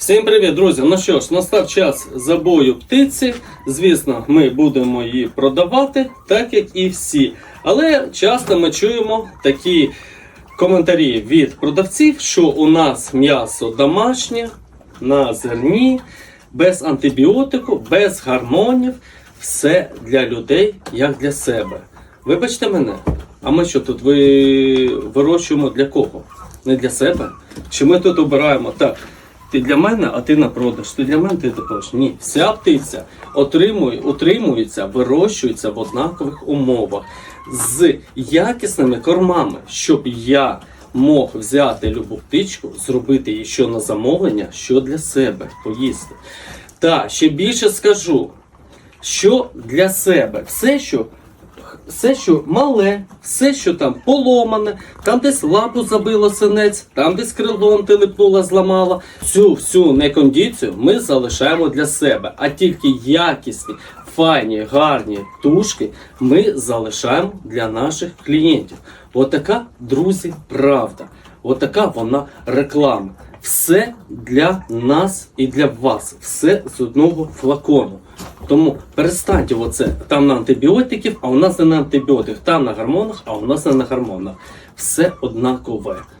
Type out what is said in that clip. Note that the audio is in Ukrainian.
Всім привіт, друзі! Ну що ж, настав час забою птиці. Звісно, ми будемо її продавати, так як і всі. Але часто ми чуємо такі коментарі від продавців, що у нас м'ясо домашнє, на зерні, без антибіотику, без гормонів. Все для людей, як для себе. Вибачте мене, а ми що тут ви вирощуємо для кого? Не для себе? Чи ми тут обираємо так? Ти для мене, а ти на продаж. Ти для мене, ти продаж. Ні, вся птиця отримує, утримується, вирощується в однакових умовах з якісними кормами, щоб я мог взяти любу птичку, зробити її що на замовлення, що для себе поїсти. Та ще більше скажу, що для себе все, що все, що мале, все, що там поломане, там десь лапу забило синець, там десь крилом телепнула, зламала. Цю всю некондицію ми залишаємо для себе. А тільки якісні, файні, гарні тушки ми залишаємо для наших клієнтів. Отака, друзі, правда. Отака вона реклама. Все для нас і для вас. Все з одного флакону. Тому перестаньте оце. Там на антибіотиків, а у нас не на антибіотиках. Там на гормонах, а у нас не на гормонах. Все однакове.